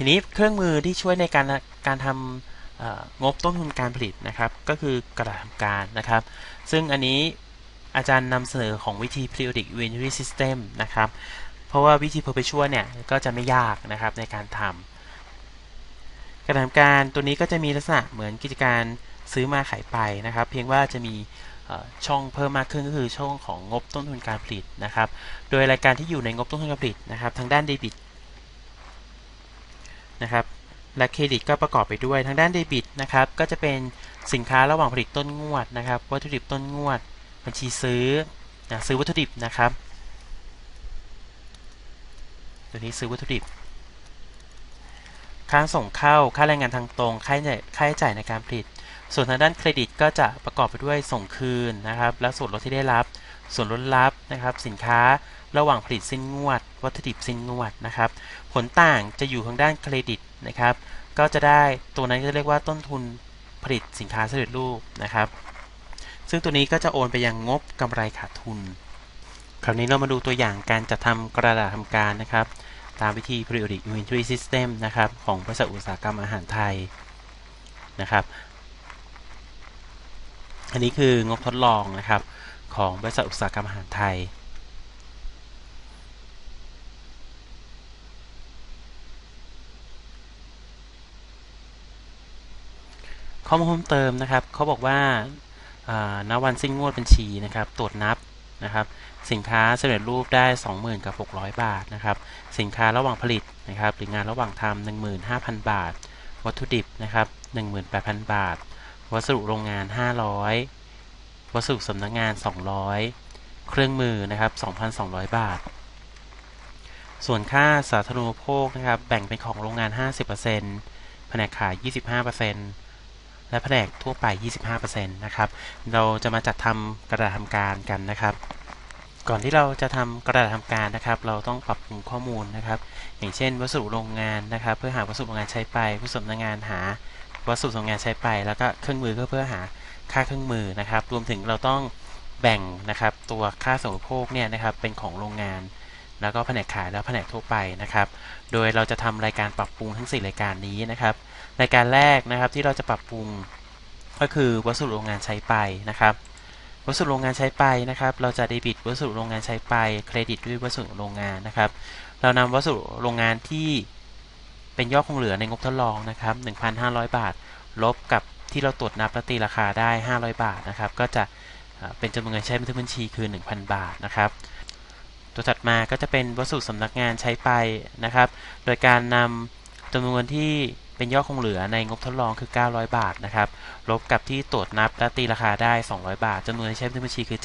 ทีนี้เครื่องมือที่ช่วยในการการทำงบต้นทุนการผลิตนะครับ ก็คือกระดาษทำการนะครับ ซึ่งอันนี้อาจารย์นำเสนอของวิธี periodic inventory system นะครับ เพราะว่าวิธี perpetual เนี่ย ก็จะไม่ยากนะครับในการทำกระดาษทำการตัวนี้ก็จะมีลักษณะเหมือนกิจการซื้อมาขายไปนะครับ เพียงว่าจะมีช่องเพิ่มมากขึ้นก็คือช่องของงบต้นทุนการผลิตนะครับ โดยรายการที่อยู่ในงบต้นทุนการผลิตนะครับ ทางด้านเดบิต นะครับและเครดิตก็ประกอบไปด้วยทางด้านเดบิตนะครับก็จะเป็นสินค้าระหว่างผลิตต้นงวดนะครับวัตถุดิบต้นงวด บัญชีซื้อนะซื้อวัตถุดิบนะครับตัวนี้ซื้อวัตถุดิบ ค่าส่งเข้าค่าแรงงานทางตรงค่าใช้ค่าใช้จ่ายในการผลิต ส่วนทางด้านเครดิตก็จะประกอบไปด้วยส่งคืนนะครับ และส่วนลดที่ได้รับ ส่วนลดรับนะครับ สินค้าระหว่างผลิตสิ้นงวด วัตถุดิบสิ้นงวดนะครับ ผลต่างจะอยู่ทางด้านเครดิตนะครับ ก็จะได้ตัวนั้นจะเรียกว่าต้นทุนผลิตสินค้าสำเร็จรูปนะครับ ซึ่งตัวนี้ก็จะโอนไปยังงบกำไรขาดทุน คราวนี้เรามาดูตัวอย่างการจัดทำกระดาษทำการนะครับ ตามวิธี periodic inventory system นะครับของบริษัทอุตสาหกรรมอาหารไทยนะครับ อันนี้คืองบทดลองนะครับ ของบริษัทอุตสาหกรรมอาหารไทยข้อมูลเพิ่มเติมนะครับเขาบอกว่าณวันสิ้นงวดบัญชีนะครับ ตรวจนับนะครับ สินค้าสำเร็จรูปได้ 20,000กับ600 บาทนะครับ สินค้าระหว่างผลิตนะครับ หรืองานระหว่างทำ15,000 บาท วัตถุดิบนะครับ 18,000 บาท วัสดุโรงงาน 500 วัสดุสำนักงงาน 200 เครื่องมือนะครับ 2,200 บาท ส่วนค่าสาธารณูปโภคนะครับ แบ่งเป็นของโรงงาน 50%แผนกขาย 25%และแผนกทั่วไป 25%นะครับ เราจะมาจัดทำกระดาษทำการกันนะครับ ก่อนที่เราจะทำกระดาษทำการนะครับ เราต้องปรับปรุงข้อมูลนะครับ อย่างเช่น วัสดุโรงงานนะครับ เพื่อหาวัสดุโรงงานใช้ไปผู้สำนักงานหาวัสดุโรงงานใช้ไป แล้วก็เครื่องมือก็เพื่อหาค่าเครื่องมือนะครับ รวมถึงเราต้องแบ่งนะครับ ตัวค่าสมโภคเนี่ยนะครับเป็นของโรงงาน แล้วก็แผนกขายแล้วแผนกทั่วไปนะครับ โดยเราจะทำรายการปรับปรุงทั้ง 4 รายการนี้นะครับ รายการแรกนะครับที่เราจะปรับปรุงก็คือวัสดุโรงงานใช้ไปนะครับ วัสดุโรงงานใช้ไปนะครับ เราจะเดบิตวัสดุโรงงานใช้ไป เครดิตด้วยวัสดุโรงงานนะครับ เรานำวัสดุโรงงานที่ เป็นยอดคงเหลือในงบทดลองนะครับ 1,500 บาท ลบกับที่เราตรวจนับและตีราคาได้ 500 บาทนะครับ ก็จะเป็นจำนวนเงินใช้บันทึกบัญชีคือ 1,000 บาทนะครับ ตัวถัดมาก็จะเป็นวัสดุสำนักงานใช้ไปนะครับ โดยการนำจำนวนเงินที่เป็นยอดคงเหลือในงบทดลองคือ 900 บาทนะครับ ลบกับที่ตรวจนับและตีราคาได้ 200 บาทจำนวนใช้ในบัญชีคือ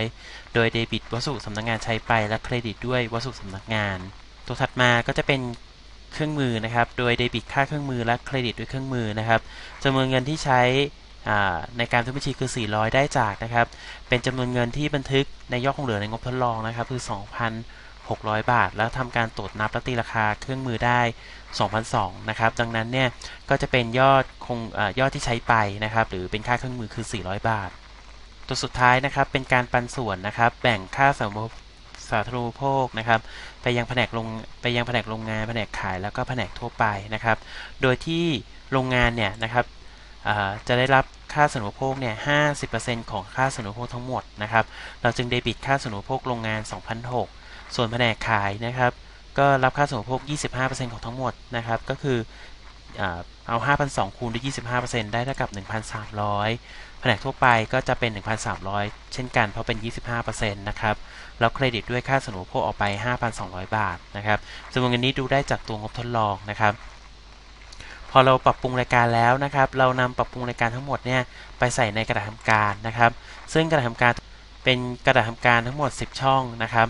700 โดยเดบิตวัสดุสำนักงานใช้ไปและเครดิตด้วยวัสดุสำนักงาน ตัวถัดมาก็จะเป็น เครื่องมือนะครับ โดยเดบิตค่าเครื่องมือและเครดิตด้วยเครื่องมือนะครับจำนวนเงินที่ใช้ในการทึกบัญชีคือ 400 ได้จากนะครับ เป็นจำนวนเงินที่บันทึกในยอดคงเหลือในงบทดลองนะครับ คือ 2,600 บาท แล้วทำการตรวจนับและตีราคาเครื่องมือได้ 2002นะครับ ดังนั้นเนี่ย ก็จะเป็นยอดคงอยอดที่ใช้ไปนะครับ หรือเป็นค่าเครื่องมือคือ 400 บาท ตัวสุดท้ายนะครับ เป็นการปันส่วนนะครับ แบ่งค่าสม สาธารณูปโภคนะครับ ไปยังแผนกลงไปยังแผนกโรงงานแผนกขายแล้วก็แผนกทั่วไปนะครับ โดยที่โรงงานเนี่ยนะครับจะได้รับค่าสนุโภคเนี่ย50%ของค่าสนุโภคทั้งหมดนะครับ เราจึงเดบิตค่าสนุโภคโรงงาน 2,006ส่วนแผนกขายนะครับ ก็รับค่าสมทบ25%ของทั้งหมดนะครับ ก็คือเอา5,200คูณด้วย25%ได้เท่ากับ 1,300 แผนกทั่วไปก็จะเป็น 1,300 เช่นกันเพราะเป็น 25%นะครับ แล้วเครดิตด้วยค่าสนุนพวกออกไป 5,200 บาทนะครับจำนวนเงินนี้ดูได้จากตัวงบทดลองนะครับ พอเราปรับปรุงรายการแล้วนะครับ เรานำปรับปรุงรายการทั้งหมดเนี่ยไปใส่ในกระดาษทำการนะครับ ซึ่งกระดาษทำการเป็นกระดาษทำการทั้งหมด 10 ช่องนะครับ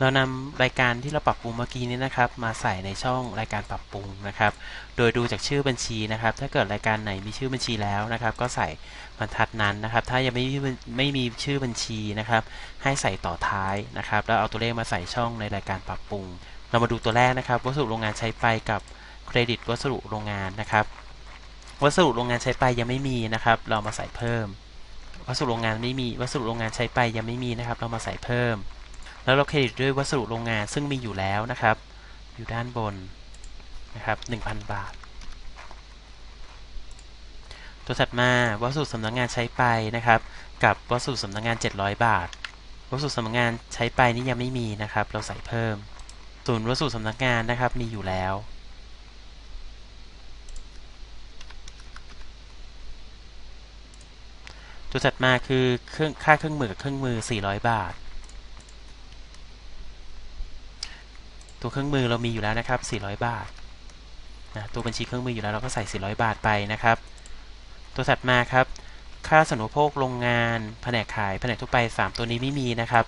เรานำรายการที่เราปรับปรุงเมื่อกี้นี้นะครับ มาใส่ในช่องรายการปรับปรุงนะครับ โดยดูจากชื่อบัญชีนะครับ ถ้าเกิดรายการไหนมีชื่อบัญชีแล้วนะครับ ก็ใส่บรรทัดนั้นนะครับ ถ้ายังไม่ไม่มีชื่อบัญชีนะครับ ให้ใส่ต่อท้ายนะครับ แล้วเอาตัวเลขมาใส่ช่องในรายการปรับปรุง เรามาดูตัวแรกนะครับ วัสดุโรงงานใช้ไปกับเครดิตวัสดุโรงงานนะครับ วัสดุโรงงานใช้ไปยังไม่มีนะครับ เรามาใส่เพิ่ม วัสดุโรงงานไม่มี วัสดุโรงงานใช้ไปยังไม่มีนะครับ เรามาใส่เพิ่ม แล้วเราเครดิตด้วยวัสดุโรงงานซึ่งมีอยู่แล้วนะครับ อยู่ด้านบนนะครับ1,000 บาท ตัวถัดมาวัสดุสำนักงงานใช้ไปนะครับ กับวัสดุสำนักงงาน 700 บาท วัสดุสำนักงงานใช้ไปนี่ยังไม่มีนะครับ เราใส่เพิ่มส่วนวัสดุสำนักงานนะครับมีอยู่แล้วตัวถัดมาคือเครื่องค่าเครื่องมือกับเครื่องมือ 400 บาท ตัวเครื่องมือเรามีอยู่แล้วนะครับ 400 บาทนะตัวบัญชีเครื่องมืออยู่แล้วเราก็ใส่ 400 บาทไปนะครับ ตัวถัดมาครับ ค่าสนุโภคโรงงานแผนกขายแผนกทั่วไป 3 ตัวนี้ไม่มีนะครับ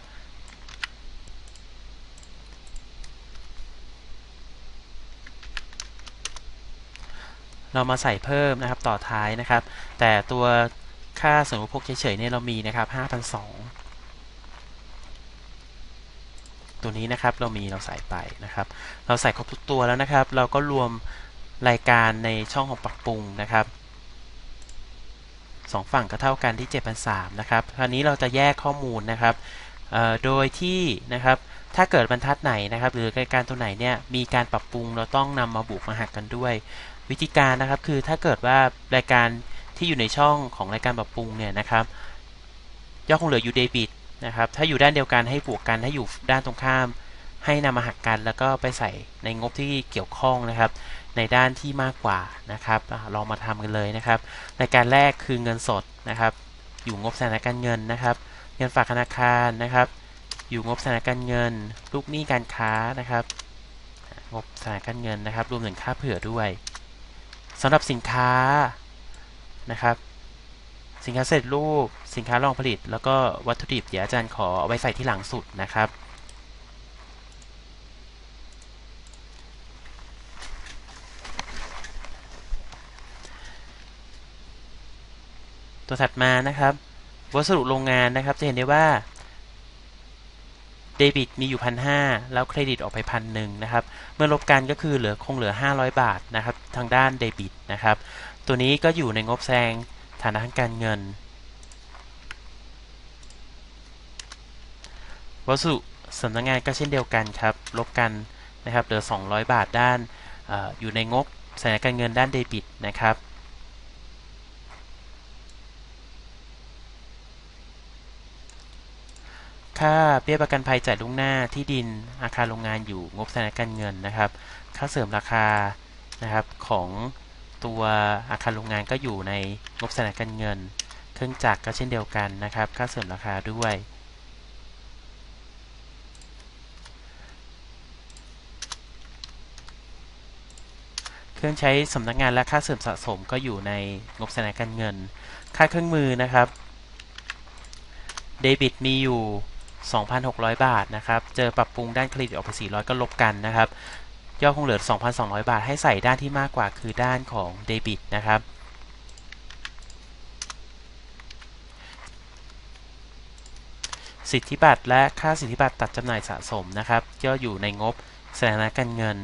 เรามาใส่เพิ่มนะครับต่อท้ายนะครับ แต่ตัวค่าสนุโภคเฉยๆเนี่ยเรามีนะครับ5,200 ตัวนี้นะครับเรามีเราใส่ไปนะครับ เราใส่ครบทุกตัวแล้วนะครับ เราก็รวมรายการในช่องของปรับปรุงนะครับสองฝั่งก็เท่ากันที่7,300นะครับ คราวนี้เราจะแยกข้อมูลนะครับโดยที่นะครับ ถ้าเกิดบรรทัดไหนนะครับ หรือรายการตัวไหนเนี่ยมีการปรับปรุงเราต้องนำมาบวกมาหักกันด้วย วิธีการนะครับคือถ้าเกิดว่ารายการที่อยู่ในช่องของรายการปรับปรุงเนี่ยนะครับยอดคงเหลืออยู่เดบิต นะครับ ถ้าอยู่ด้านเดียวกันให้บวกกัน ถ้าอยู่ด้านตรงข้าม ให้นำมาหักกันแล้วก็ไปใส่ในงบที่เกี่ยวข้องนะครับ ในด้านที่มากกว่านะครับลองมาทำกันเลยนะครับรายการแรกคือเงินสดนะครับ อยู่งบสถานการเงินนะครับ เงินฝากธนาคารนะครับ อยู่งบสถานการเงิน ลูกหนี้การค้านะครับ งบสถานการเงินนะครับ รวมถึงค่าเผื่อด้วยสำหรับสินค้านะครับ สินค้าเสร็จรูป สินค้ารองผลิต แล้วก็วัตถุดิบเดี๋ยวอาจารย์ขอเอาไว้ใส่ที่หลังสุดนะครับ ตัวถัดมานะครับ วัสดุโรงงานนะครับจะเห็นได้ว่าเดบิตมีอยู่พันห้าแล้วเครดิตออกไปพันหนึ่งนะครับ เมื่อลบกันก็คือเหลือคงเหลือ 500 บาทนะครับ ทางด้านเดบิตนะครับ ตัวนี้ก็อยู่ในงบแซงฐานะทางการเงิน วัสดุสำนักงงานก็เช่นเดียวกันครับ ลบกันนะครับเหลือ 200 บาทด้านออยู่ในงบสถานการเงินด้านเดบิตนะครับ ค่าเบี้ยประกันภัยจ่ายล่วงหน้าที่ดินอาคารโรงงานอยู่งบสถานการเงินนะครับ ค่าเสริมราคานะครับของตัวอาคารโรงงานก็อยู่ในงบสถานการเงิน เครื่องจักรก็เช่นเดียวกันนะครับ ค่าเสริมราคาด้วย เครื่องใช้สำนักงานและค่าเสริมสะสมก็อยู่ในงบสถานการเงิน ค่าเครื่องมือนะครับ เดบิตมีอยู่ 2,600 บาทนะครับ เจอปรับปรุงด้านเครดิตออกไป 400 ก็ลบกันนะครับ ยอดคงเหลือ 2,200 บาท ให้ใส่ด้านที่มากกว่าคือด้านของเดบิตนะครับสิทธิบัตรและค่าสิทธิบัตรตัดจำหน่ายสะสมนะครับก็อยู่ในงบสถานะการเงิน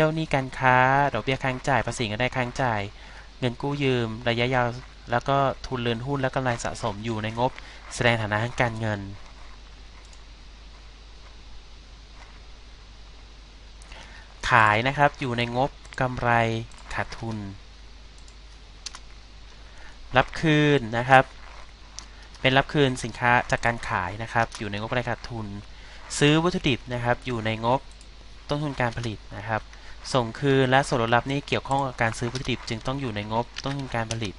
เจ้าหนี้การค้า ดอกเบี้ยค้างจ่ายภาษีเงินได้ค้างจ่าย เงินกู้ยืม ระยะยาว แล้วก็ทุนเรือนหุ้นและกำไรสะสมอยู่ในงบ แสดงฐานะทางการเงิน ขายนะครับอยู่ในงบกำไรขาดทุน รับคืนนะครับ เป็นรับคืนสินค้าจากการขายนะครับ อยู่ในงบกำไรขาดทุน ซื้อวัตถุดิบนะครับ อยู่ในงบต้นทุนการผลิตนะครับ ส่งคืนและส่วนลดรับนี่เกี่ยวข้องกับการซื้อวัตถุดิบจึงต้องอยู่ในงบต้นทุนการผลิต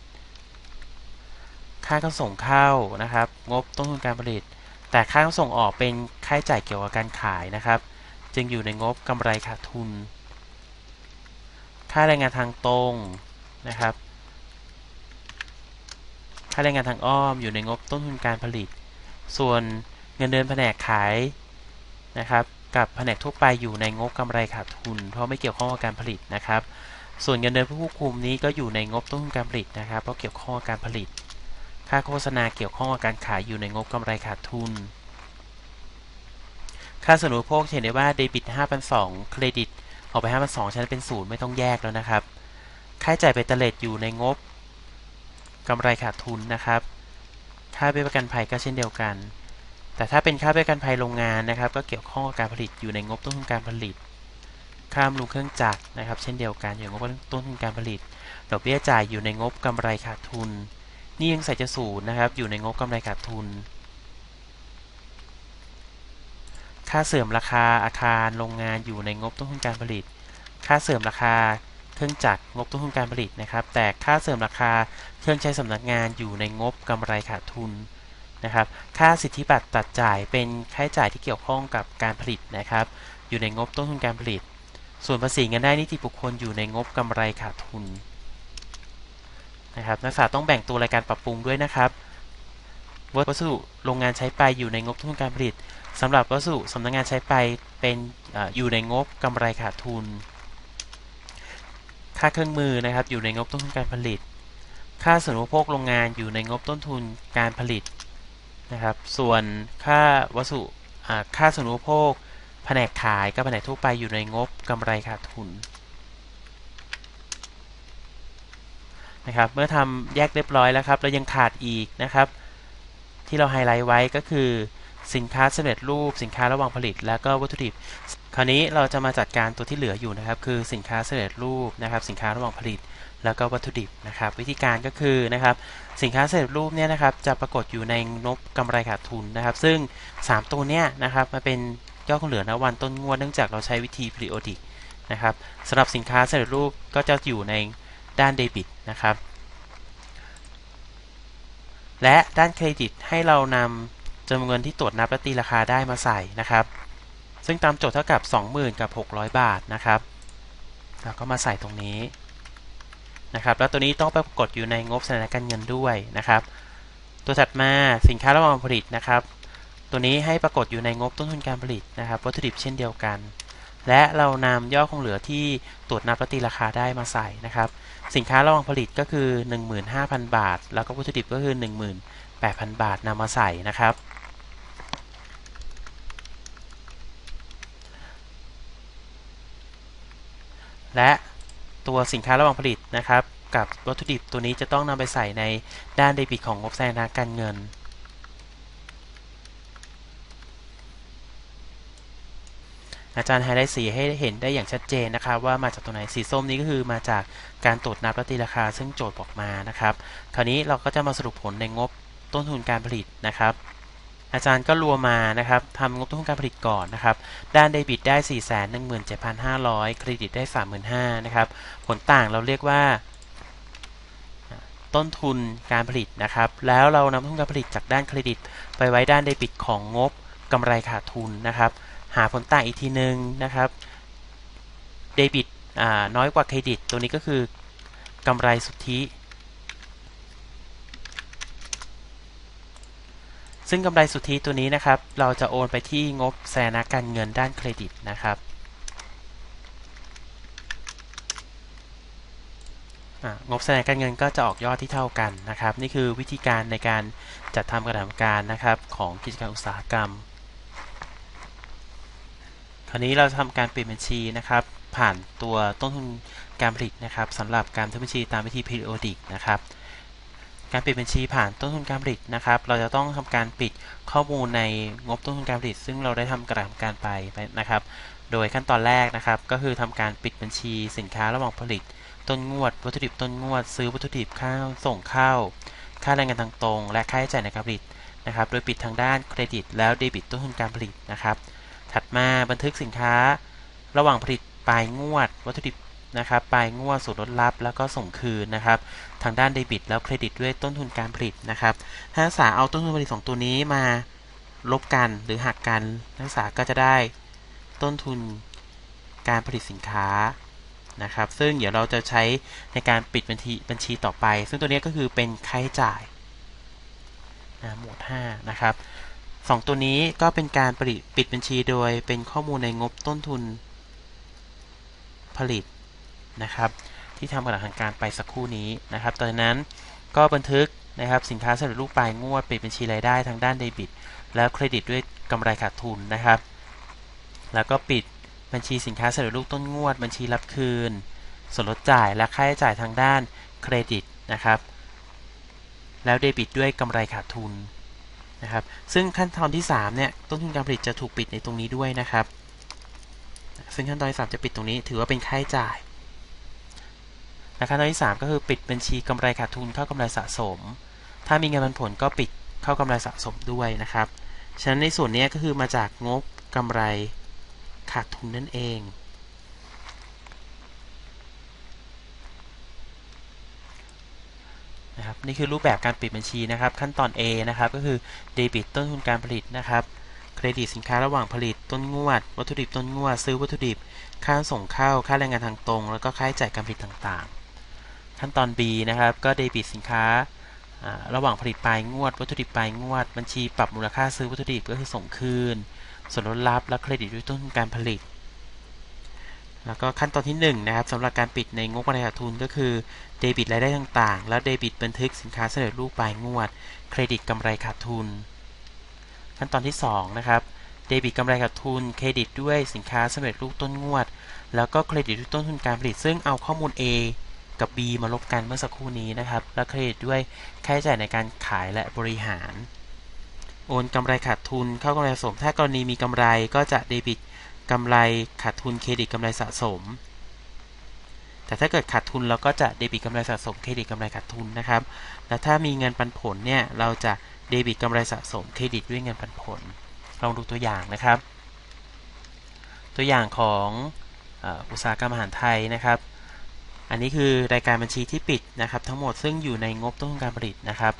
ค่าขนส่งเข้านะครับ งบต้นทุนการผลิต แต่ค่าขนส่งออกเป็นค่าใช้จ่ายเกี่ยวกับการขายนะครับ จึงอยู่ในงบกำไรขาดทุน ค่าแรงงานทางตรงนะครับ ค่าแรงงานทางอ้อมอยู่ในงบต้นทุนการผลิต ส่วนเงินเดือนแผนกขายนะครับ กับแผนกทั่วไปอยู่ในงบกำไรขาดทุน เพราะไม่เกี่ยวข้องกับการผลิตนะครับ ส่วนเงินเดือนผู้ควบคุมนี้ก็อยู่ในงบต้นทุนการผลิตนะครับ เพราะเกี่ยวข้องกับการผลิต ค่าโฆษณาเกี่ยวข้องกับการขายอยู่ในงบกำไรขาดทุน ค่าสนุนโภคเห็นได้ว่าเดบิต5,200เครดิตออกไป5,200ชั้นเป็นศูนย์ไม่ต้องแยกแล้วนะครับ ค่าจ่ายเบตเตเลตอยู่ในงบกำไรขาดทุนนะครับ ค่าเบี้ยประกันภัยก็เช่นเดียวกัน แต่ถ้าเป็นค่าเบี้ยประกันภัยโรงงานนะครับ ก็เกี่ยวข้องกับการผลิตอยู่ในงบต้นทุนการผลิต ค่าบำรุงเครื่องจักรนะครับ เช่นเดียวกันอยู่ในงบต้นทุนการผลิต ดอกเบี้ยจ่ายอยู่ในงบกำไรขาดทุน นี่ยังใส่จะศูนย์นะครับ อยู่ในงบกำไรขาดทุน ค่าเสื่อมราคาอาคารโรงงานอยู่ในงบต้นทุนการผลิต ค่าเสื่อมราคาเครื่องจักรงบต้นทุนการผลิตนะครับ แต่ค่าเสื่อมราคาเครื่องใช้สำนักงานอยู่ในงบกำไรขาดทุน นะครับ ค่าสิทธิบัตรตัดจ่ายเป็นค่าใช้จ่ายที่เกี่ยวข้องกับการผลิตนะครับ อยู่ในงบต้นทุนการผลิต ส่วนภาษีเงินได้นิติบุคคลอยู่ในงบกำไรขาดทุนนะครับ นักศึกษาต้องแบ่งตัวรายการปรับปรุงด้วยนะครับวัสดุโรงงานใช้ไปอยู่ในงบต้นทุนการผลิตสำหรับวัสดุสำนักงานใช้ไปเป็นออยู่ในงบกำไรขาดทุน ค่าเครื่องมือนะครับอยู่ในงบต้นทุนการผลิต ค่าส่วนอุปโภคโรงงานอยู่ในงบต้นทุนการผลิต นะครับ ส่วนค่าวัสดุค่าส่วนอุปโภค แผนกขายกับแผนกทั่วไปอยู่ในงบกำไรขาดทุนนะครับ เมื่อทำแยกเรียบร้อยแล้วครับ เรายังขาดอีกนะครับ ที่เราไฮไลท์ไว้ก็คือสินค้าสำเร็จรูปสินค้าระหว่างผลิต แล้วก็วัตถุดิบ คราวนี้เราจะมาจัดการตัวที่เหลืออยู่นะครับ คือสินค้าสำเร็จรูปนะครับ สินค้าระหว่างผลิต แล้วก็วัตถุดิบนะครับ วิธีการก็คือนะครับสินค้าเสร็จรูปเนี่ยนะครับจะปรากฏอยู่ในงบกำไรขาดทุนนะครับ ซึ่ง 3 ตัวเนี้ยนะครับมาเป็นยอดคงเหลือณวันต้นงวดเนื่องจากเราใช้วิธี periodic นะครับสำหรับสินค้าเสร็จรูปก็จะอยู่ในด้านเดบิตนะครับ และด้านเครดิตให้เรานำจำนวนเงินที่ตรวจนับและตีราคาได้มาใส่นะครับ ซึ่งตามโจทย์เท่ากับ 20,000 กับ 600 บาทนะครับ เราก็มาใส่ตรงนี้ นะครับ แล้วตัวนี้ต้องปรากฏอยู่ในงบสถานการเงินด้วยนะครับ ตัวถัดมาสินค้าระหว่างผลิตนะครับ ตัวนี้ให้ปรากฏอยู่ในงบต้นทุนการผลิตนะครับวัตถุดิบเช่นเดียวกัน และเรานำยอดคงเหลือที่ตรวจนับและตีราคาได้มาใส่นะครับ สินค้าระหว่างผลิตก็คือ 15,000 บาท แล้วก็วัตถุดิบก็คือ 18,000 บาทนำมาใส่นะครับและ ตัวสินค้าระหว่างผลิตนะครับ กับวัตถุดิบตัวนี้จะต้องนำไปใส่ในด้านเดบิตของงบแสดงการเงินอาจารย์ไฮไลท์สีให้เห็นได้อย่างชัดเจนนะครับ ว่ามาจากตรงไหนสีส้มนี้ก็คือมาจากการตรวจนับและตีราคาซึ่งโจทย์บอกมานะครับ คราวนี้เราก็จะมาสรุปผลในงบต้นทุนการผลิตนะครับ อาจารย์ก็รวมมานะครับทำงบต้นทุนการผลิตก่อนนะครับ ด้านเดบิตได้ 417,500 เครดิตได้ 35,000นะครับ ผลต่างเราเรียกว่า ต้นทุนการผลิตนะครับ แล้วเรานำต้นทุนการผลิตจากด้านเครดิต ไปไว้ด้านเดบิตของงบกำไรขาดทุนนะครับ หาผลต่างอีกทีหนึ่งนะครับ เดบิตน้อยกว่าเครดิต ตัวนี้ก็คือกำไรสุทธิ ซึ่งกำไรสุทธิตัวนี้นะครับ เราจะโอนไปที่งบแสนการเงินด้านเครดิตนะครับงบแสดงการเงินก็จะออกยอดที่เท่ากันนะครับ นี่คือวิธีการในการจัดทำกระดานการนะครับของกิจการอุตสาหกรรม คราวนี้เราทำการเปลี่ยนบัญชีนะครับ ผ่านตัวต้นทุนการผลิตนะครับสำหรับการทำบัญชีตามวิธี periodic นะครับ การปิดบัญชีผ่านต้นทุนการผลิตนะครับ เราจะต้องทำการปิดข้อมูลในงบต้นทุนการผลิต ซึ่งเราได้ทำกระทำการไปนะครับ โดยขั้นตอนแรกนะครับ ก็คือทำการปิดบัญชีสินค้าระหว่างผลิต ต้นงวด วัตถุดิบต้นงวด ซื้อวัตถุดิบข้าวส่งข้าวค่าแรงงานทางตรง และค่าใช้จ่ายในการผลิตนะครับ โดยปิดทางด้านเครดิต แล้วเดบิตต้นทุนการผลิตนะครับ ถัดมาบันทึกสินค้า ระหว่างผลิตปลายงวด วัตถุดิบนะครับปลายงวดส่วนลดลับ แล้วก็ส่งคืนนะครับ ทางด้านเดบิต แล้วเครดิตด้วยต้นทุนการผลิตนะครับถ้านักศึกษาเอาต้นทุนผลิต 2 ตัวนี้มาลบกันหรือหักกันนักศึกษาก็จะได้ต้นทุนการผลิตสินค้านะครับ ซึ่งเดี๋ยวเราจะใช้ในการปิดบัญชีบัญชีต่อไป ซึ่งตัวนี้ก็คือเป็นค่าใช้จ่ายนะหมวด5นะครับ2 ตัวนี้ก็เป็นการปิดบัญชีโดยเป็นข้อมูลในงบต้นทุนผลิตนะครับ ที่ทำกระดานการไปสักครู่นี้นะครับตอนนั้นก็บันทึกนะครับสินค้าสำเร็จรูปปลายงวดปิดบัญชีรายได้ทางด้านเดบิต แล้วเครดิตด้วยกำไรขาดทุนนะครับ แล้วก็ปิดบัญชีสินค้าสำเร็จรูปต้นงวด บัญชีรับคืน ส่วนลดจ่ายและค่าใช้จ่ายทางด้านเครดิตนะครับ แล้วเดบิตด้วยกำไรขาดทุนนะครับ ซึ่งขั้นตอนที่3เนี่ยต้นทุนการผลิตจะถูกปิดในตรงนี้ด้วยนะครับ ซึ่งขั้นตอนที่3จะปิดตรงนี้ถือว่าเป็นค่าใช้จ่าย และขั้นตอนที่ 3 ก็คือปิดบัญชีกำไรขาดทุนเข้ากำไรสะสม ถ้ามีเงินปันผลก็ปิดเข้ากำไรสะสมด้วยนะครับ ฉะนั้นในส่วนนี้ก็คือมาจากงบกำไรขาดทุนนั่นเองนะครับนี่คือรูปแบบการปิดบัญชีนะครับ ขั้นตอน A นะครับก็คือเดบิตต้นทุนการผลิตนะครับเครดิตสินค้าระหว่างผลิตต้นงวด วัตถุดิบต้นงวด ซื้อวัตถุดิบ ค่าส่งเข้า ค่าแรงงานทางตรง แล้วก็ค่าใช้จ่ายการผลิตต่างๆ ขั้นตอน B นะครับ ก็เดบิตสินค้า ระหว่างผลิตปลายงวด วัตถุดิบปลายงวด บัญชีปรับมูลค่าซื้อวัตถุดิบก็คือส่งคืน ส่วนลดลับและเครดิตด้วยต้นการผลิต แล้วก็ขั้นตอนที่1นะครับสำหรับการปิดในงบกำไรขาดทุนก็คือเดบิตรายได้ต่างๆ แล้วเดบิตบันทึกสินค้าเสนอรูปปลายงวด เครดิตกำไรขาดทุน ขั้นตอนที่2นะครับเดบิตกำไรขาดทุน เครดิตด้วยสินค้าสำเร็จรูปต้นงวด แล้วก็เครดิตด้วยต้นทุนการผลิตซึ่งเอาข้อมูล A กับ B มาลบกันเมื่อสักครู่นี้นะครับ แล้วเครดิตด้วยค่าใช้จ่ายในการขายและบริหาร โอนกำไรขาดทุนเข้ากำไรสะสม ถ้ากรณีมีกำไรก็จะเดบิตกำไรขาดทุนเครดิตกำไรสะสม แต่ถ้าเกิดขาดทุนเราก็จะเดบิตกำไรสะสมเครดิตกำไรขาดทุนนะครับ และถ้ามีเงินปันผลเนี่ยเราจะเดบิตกำไรสะสมเครดิตด้วยเงินปันผล ลองดูตัวอย่างนะครับ ตัวอย่างของอุตสาหกรรมอาหารไทยนะครับ อันนี้คือรายการบัญชีที่ปิดนะครับ ทั้งหมดซึ่งอยู่ในงบต้นทุนการผลิตนะครับ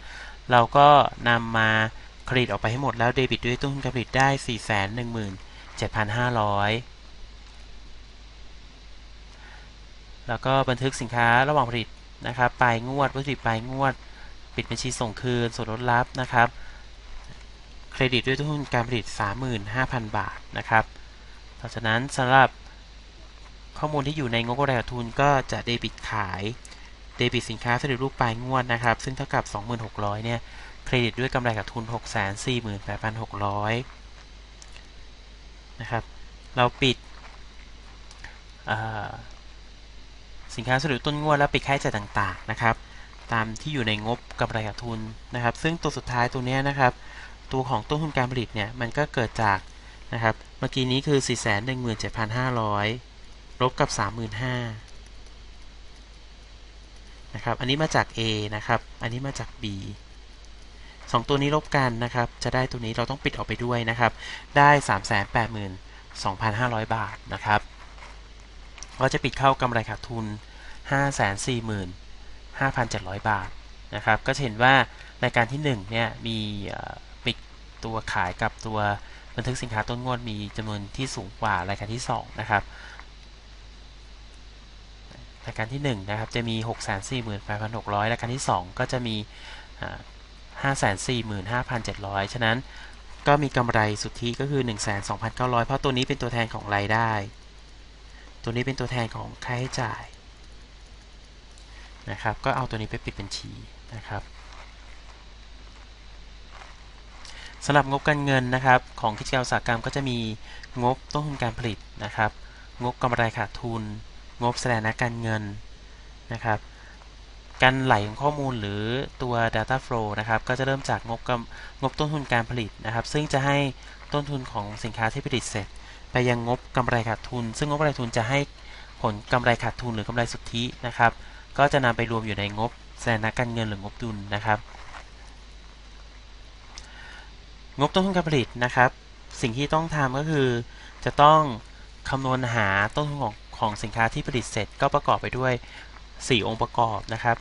เราก็นำมาเครดิตออกไปให้หมดแล้วเดบิตด้วยต้นทุนการผลิตได้ 4 1 7 5 0 0 แล้วก็บันทึกสินค้าระหว่างผลิตนะครับปลายงวดวัตถุดิบปลายงวด ปิดบัญชีส่งคืนส่วนลดลับนะครับ เครดิตด้วยต้นทุนการผลิต 35,000 บาทนะครับเพราะฉะนั้นสำหรับ ข้อมูลที่อยู่ในงบกำไรขาดทุนก็จะเดบิตขาย เดบิตสินค้าสำเร็จรูปปลายงวดนะครับ ซึ่งเท่ากับ 26,000เนี่ย เครดิตด้วยกำไรขาดทุน 648,600 นะครับ เราปิดสินค้าสรุปต้นงวดแล้วปิดค่าใช้จ่ายต่างๆนะครับ ตามที่อยู่ในงบกำไรขาดทุนนะครับ ซึ่งตัวสุดท้ายตัวนี้นะครับ ตัวของต้นทุนการผลิตเนี่ย มันก็เกิดจากนะครับ เมื่อกี้นี้คือ 417,500 ลบกับ35,000นะครับ อันนี้มาจาก A นะครับ อันนี้มาจาก B 2 ตัวนี้ลบกันนะครับ จะได้ตัวนี้เราต้องปิดออกไปด้วยนะครับ ได้ 382,500 บาทนะครับก็จะปิดเข้ากำไรขาดทุน 545,700 บาทนะครับ ก็เห็นว่ารายการที่1เนี่ยมีปิดตัวขายกับตัวบันทึกสินค้าต้นงวดมีจำนวนที่สูงกว่ารายการที่2นะครับ รายการที่1นะครับจะมี 648,600 รายการที่ 2 ก็จะมี 545,700 ฉะนั้นก็มีกำไรสุทธิก็คือ 12,900 เพราะตัวนี้เป็นตัวแทนของรายได้ ตัวนี้เป็นตัวแทนของค่าใช้จ่ายนะครับ ก็เอาตัวนี้ไปปิดบัญชีนะครับสำหรับงบการเงินนะครับของกิจการอุตสาหกรรมก็จะมีงบต้นทุนการผลิตนะครับ งบกำไรขาดทุน งบแสดงนัการเงินนะครับ การไหลของข้อมูลหรือตัว data flow นะครับ ก็จะเริ่มจากงบงบต้นทุนการผลิตนะครับ ซึ่งจะให้ต้นทุนของสินค้าที่ผลิตเสร็จ ไปยังงบกำไรขาดทุน ซึ่งงบกำไรทุนจะให้ผลกำไรขาดทุนหรือกำไรสุทธินะครับ ก็จะนำไปรวมอยู่ในงบแสดงนัการเงินหรืองบดุลนะครับ งบต้นทุนการผลิตนะครับ สิ่งที่ต้องทำก็คือจะต้องคำนวณหาต้นทุนของ ของสินค้าที่ผลิตเสร็จก็ประกอบไปด้วย 4 องค์ประกอบนะครับ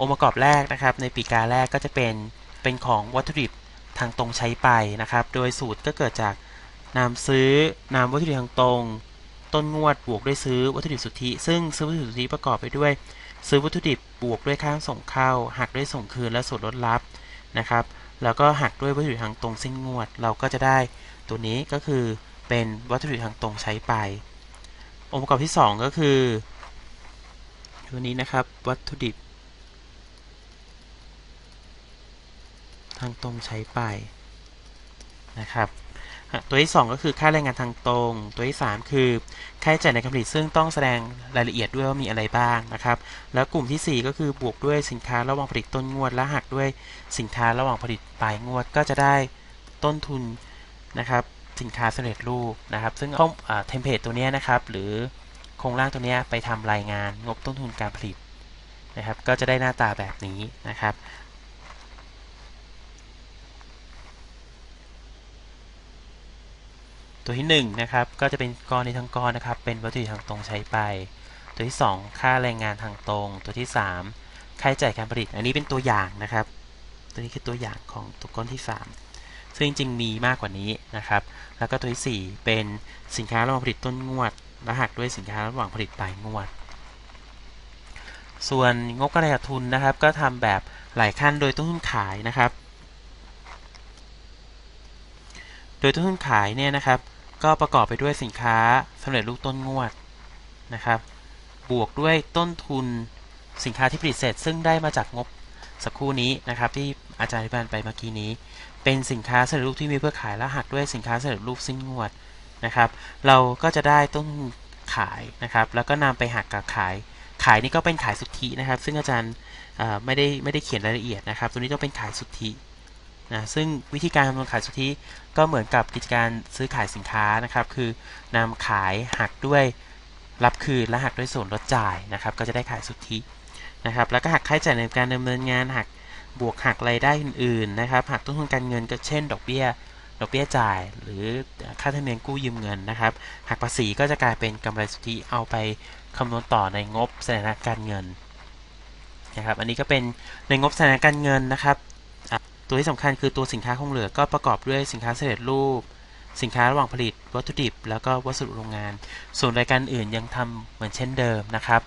องค์ประกอบแรกนะครับ ในปีกาแรกก็จะเป็นเป็นของวัตถุดิบทางตรงใช้ไปนะครับ โดยสูตรก็เกิดจากนำซื้อนำวัตถุดิบทางตรง ต้นงวดบวกด้วยซื้อวัตถุดิบสุทธิ ซึ่งซื้อวัตถุดิบสุทธิประกอบไปด้วย ซื้อวัตถุดิบบวกด้วยค่าส่งเข้า หักด้วยส่งคืนและส่วนลดลับนะครับ แล้วก็หักด้วยวัตถุดิบทางตรงสิ้นงวด เราก็จะได้ตัวนี้ก็คือเป็นวัตถุดิบทางตรงใช้ไป องค์ประกอบที่ 2 ก็คือตัวนี้นะครับวัตถุดิบ ทางตรงใช้ไปนะครับตัวที่ 2 ก็คือค่าแรงงานทางตรง ตัวที่ 3 คือค่าใช้จ่ายในการผลิตซึ่งต้องแสดงรายละเอียดด้วยว่ามีอะไรบ้างนะครับ แล้วกลุ่มที่ 4 ก็คือบวกด้วยสินค้าระหว่างผลิตต้นงวดและหักด้วยสินค้าระหว่างผลิตปลายงวดก็จะได้ต้นทุนนะครับ สินค้าสำเร็จรูปนะครับ ซึ่งข้อเทมเพลตตัวนี้นะครับ หรือโครงร่างตัวนี้ไปทำรายงานงบต้นทุนการผลิตนะครับ ก็จะได้หน้าตาแบบนี้นะครับตัวที่1นะครับก็จะเป็นก้อนในทั้งก้อนนะครับเป็นวัตถุดิบทางตรงใช้ไป ตัวที่ 2 ค่าแรงงานทางตรง ตัวที่ 3 ค่าใช้จ่ายการผลิต อันนี้เป็นตัวอย่างนะครับ ตัวนี้คือตัวอย่างของตัวก้อนที่ 3 ซึ่งจริงมีมากกว่านี้นะครับ แล้วก็ตัวที่ 4 เป็นสินค้าระหว่างผลิตต้นงวด และหักด้วยสินค้าระหว่างผลิตปลายงวด ส่วนงบกำไรขาดทุนนะครับ ก็ทำแบบหลายขั้นโดยต้นทุนขายนะครับ โดยต้นทุนขายเนี่ยนะครับ ก็ประกอบไปด้วยสินค้าสำเร็จรูปต้นงวดนะครับ บวกด้วยต้นทุนสินค้าที่ผลิตเสร็จ ซึ่งได้มาจากงบสักครู่นี้นะครับที่ อาจารย์อธิบายไปเมื่อกี้นี้ เป็นสินค้าสำเร็จรูปที่มีเพื่อขายและหักด้วยสินค้าสำเร็จรูปสิ้นงวดนะครับ เราก็จะได้ต้นขายนะครับ แล้วก็นำไปหักกับขาย ขายนี่ก็เป็นขายสุทธินะครับ ซึ่งอาจารย์ไม่ได้ไม่ได้เขียนรายละเอียดนะครับ ตัวนี้ต้องเป็นขายสุทธินะซึ่งวิธีการคำนวณขายสุทธิก็เหมือนกับกิจการซื้อขายสินค้านะครับ คือนำขายหักด้วยรับคืนและหักด้วยส่วนลดจ่ายนะครับ ก็จะได้ขายสุทธินะครับ แล้วก็หักค่าใช้จ่ายในการดำเนินงานหัก บวกหักรายได้อื่นๆนะครับหักต้นทุนการเงินก็เช่น ดอกเบี้ยดอกเบี้ยจ่ายหรือค่าธรรมเนียมกู้ยืมเงินนะครับหักภาษีก็จะกลายเป็นกำไรสุทธิเอาไปคำนวณต่อในงบสถานะการเงินนะครับอันนี้ก็เป็นในงบสถานะการเงินนะครับตัวที่สำคัญคือตัวสินค้าคงเหลือก็ประกอบด้วยสินค้าเสร็จรูป สินค้าระหว่างผลิต วัตถุดิบ แล้วก็วัสดุโรงงาน ส่วนรายการอื่นยังทำเหมือนเช่นเดิมนะครับ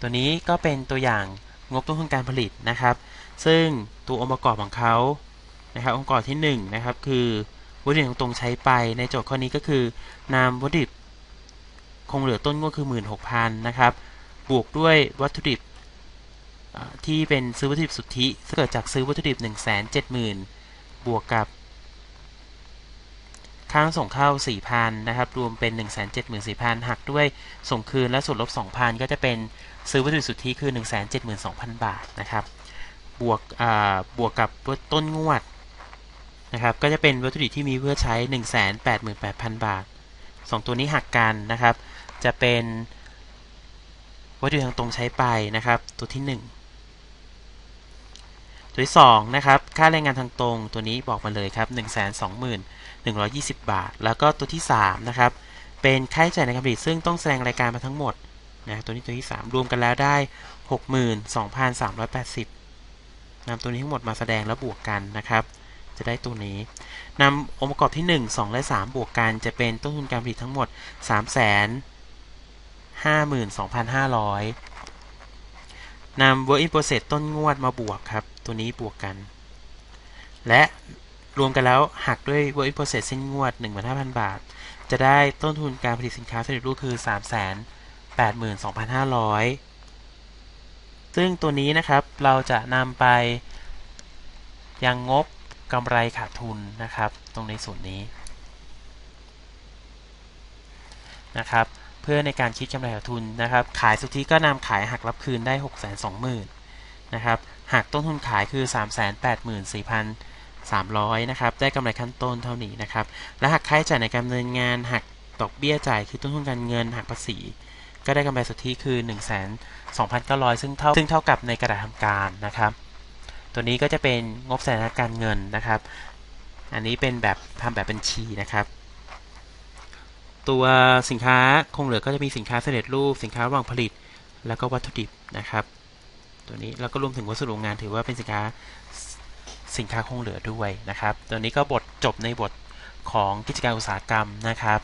ตัวนี้ก็เป็นตัวอย่างงบต้นทุนการผลิตนะครับ ซึ่งตัวองค์ประกอบของเขานะครับ องค์ประกอบที่1นะครับคือวัตถุดิบตรงใช้ไปในโจทย์ข้อนี้ก็คือนำวัตถุดิบคงเหลือต้นงวดคือ 16,000นะครับ บวกด้วยวัตถุดิบที่เป็นซื้อวัตถุดิบสุทธิเกิดจากซื้อวัตถุดิบ 170,000 บวกกับ ค่าส่งเข้า 4,000 นะครับ รวมเป็น 174,000 หักด้วยส่งคืนและส่วนลบ 2,000 ก็จะเป็นซื้อวัตถุดิบสุทธิคือ 172,000 บาทนะครับ บวกบวกกับต้นงวดนะครับ ก็จะเป็นวัตถุดิบที่มีเพื่อใช้ 188,000 บาท 2 ตัวนี้หักกันนะครับ จะเป็นวัตถุทางตรงใช้ไปนะครับ ตัวที่ 1ตัวที่2นะครับ ค่าแรงงานทางตรงตัวนี้บอกมาเลยครับ 120 บาท แล้วก็ตัวที่ 3 นะครับ เป็นค่าใช้จ่ายในการผลิตซึ่งต้องแสดงรายการมาทั้งหมดนะตัวนี้ตัวที่ 3 รวมกันแล้วได้ 62,380นำตัวนี้ทั้งหมดมาแสดงแล้วบวกกันนะครับ จะได้ตัวนี้นำองค์ประกอบที่ 1 2 และ 3 บวกกัน จะเป็นต้นทุนการผลิตทั้งหมด 3 52,500นำ work in process ต้นงวดมาบวกครับ ตัวนี้บวกกัน และ รวมกันแล้วหักด้วย work in process สิ้นงวด 15,000 บาท จะได้ต้นทุนการผลิตสินค้าสำเร็จรูปคือ 382,500 ซึ่งตัวนี้นะครับเราจะนำไปยังงบกำไรขาดทุนนะครับ ตรงในส่วนนี้นะครับเพื่อในการคิดกำไรขาดทุนนะครับ ขายสุทธิก็นำขายหักรับคืนได้ 6 2 0 0 0 0นะครับหักต้นทุนขายคือ 300นะครับ ได้กำไรขั้นต้นเท่านี้นะครับ และหักค่าใช้จ่ายในการดำเนินงานหักดอกเบี้ยจ่ายคือต้นทุนการเงินหักภาษี ก็ได้กำไรสุทธิคือ 1 2 9 0 0 ซึ่งเท่าซึ่งเท่ากับในกระดาษทำการนะครับ ตัวนี้ก็จะเป็นงบสถานะการเงินนะครับ อันนี้เป็นแบบทำแบบบัญชีนะครับ ตัวสินค้าคงเหลือก็จะมีสินค้าเสด็จรูป สินค้าระหว่างผลิต แล้วก็วัตถุดิบนะครับ ตัวนี้แล้วก็รวมถึงวัสดุโรงงานถือว่าเป็นสินค้า สินค้าคงเหลือด้วยนะครับ ตัวนี้ก็บทจบในบทของกิจการอุตสาหกรรมนะครับ